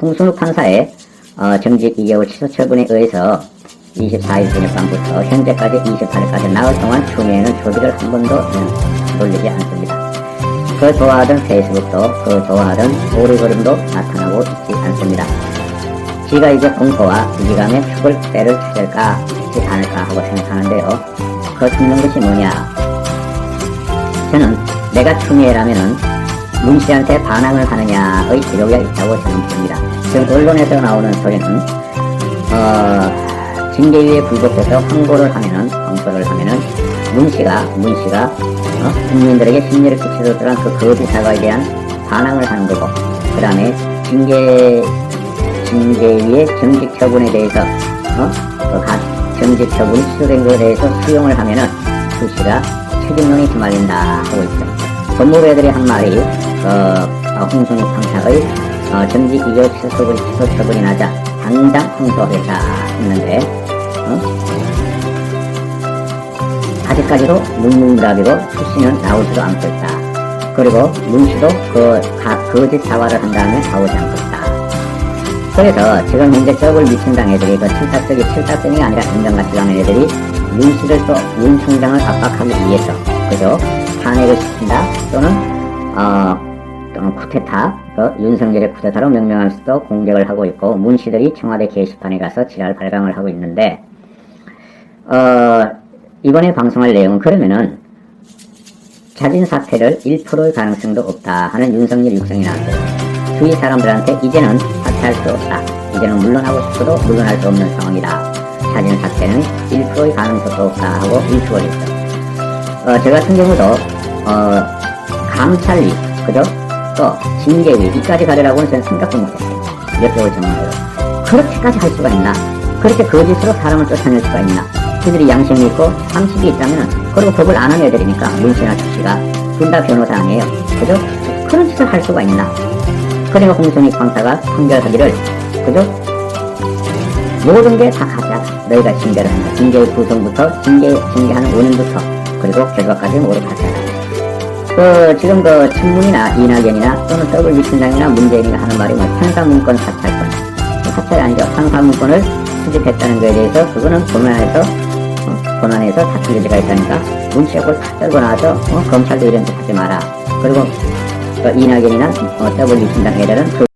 홍순욱 판사의 어, 정직 2개월 취소 처분에 의해서 24일 저녁밤부터 현재까지 28일까지 나흘 동안 추미애는 조비를 한 번도 음, 돌리지 않습니다. 그 좋아하던 페이스북도 그 좋아하던 오리걸음도 나타나고 있지 않습니다. 지가 이제 공포와 위기감의 축을 때를 찾을까 있지 않을까 하고 생각하는데요. 그 숨는 것이 뭐냐? 저는 내가 추미애라면은 문 씨한테 반항을 하느냐의 기록이 있다고 저는 봅니다. 지금 언론에서 나오는 소리는 어, 징계위에 불복해서 항고를 하면은 항고를 하면은 문 씨가 문 씨가 어? 국민들에게 심리를 끼쳐줬던 그 거짓 사과에 대한 반항을 하는 거고 그 다음에 징계 징계위의 정직 처분에 대해서 어? 그 가- 정직 처분이 취소된 것에 대해서 수용을 하면은 수 씨가 책임론이 휘말린다 하고 있죠. 법무부 애들이 한 말이 어, 어, 홍순희 판사의 어, 정직 2개월 취소 처분, 취소 처분이 나자 당장 항소하겠다 했는데 어? 아직까지도 묵묵부답이고 수씨는 나오지도 않고 있다. 그리고 문씨도 그 가, 거짓 사과를 한 다음에 나오지 않고 있다. 그래서 지금 현재 적을 미친 당 애들이 그 칠탁적이 칠탁성이 아니라 인정같이 가는 애들이 윤 씨를 또윤 총장을 압박하기 위해서 그죠 탄핵을 시킨다 또는 어 또는 쿠데타 그 윤석열의 쿠데타로 명명할 수도 공격을 하고 있고 문 씨들이 청와대 게시판에 가서 지랄 발광을 하고 있는데 어 이번에 방송할 내용은 그러면은 자진 사퇴를 1%의 가능성도 없다 하는 윤석열 육성이 나왔어요. 주위 사람들한테 이제는 사퇴할 수 없다. 이제는 물러나고 싶어도 물러날 수 없는 상황이다. 자진 사퇴는 1%의 가능성도 없다 하고 일축을 했죠. 어, 저 같은 경우도 어, 감찰위, 그죠? 또 징계위 이까지 가려라고는 저는 생각도 못했어요. 몇 개월 전만으로. 그렇게까지 할 수가 있나? 그렇게 거짓으로 사람을 쫓아낼 수가 있나? 그들이 양심이 있고 상식이 있다면 그리고 법을 안 하는 애들이니까 문씨나 주씨가 둘 다 변호사 아니에요. 그죠? 그런 짓을 할 수가 있나? 그리고 홍순익 판사가 판결하기를 그죠? 모든 게 다 가짜다. 너희가 징계를 한다. 징계의 구성부터 징계, 징계하는 원인부터 그리고 결과까지 모두 가짜다. 그 지금 그 친문이나 이낙연이나 또는 더블 미친당이나 문재인이가 하는 말이 뭐 편사문건 사찰권. 그 사찰이 아니죠. 편사문건을 수집했다는 것에 대해서 그거는 본안에서 어, 본안에서 다툴 여지가 있다니까 그걸 다 떨고 나와서 어, 검찰도 이런 짓 하지 마라. 그리고 그 이낙연이나 어, 더블 미친당 애들은 그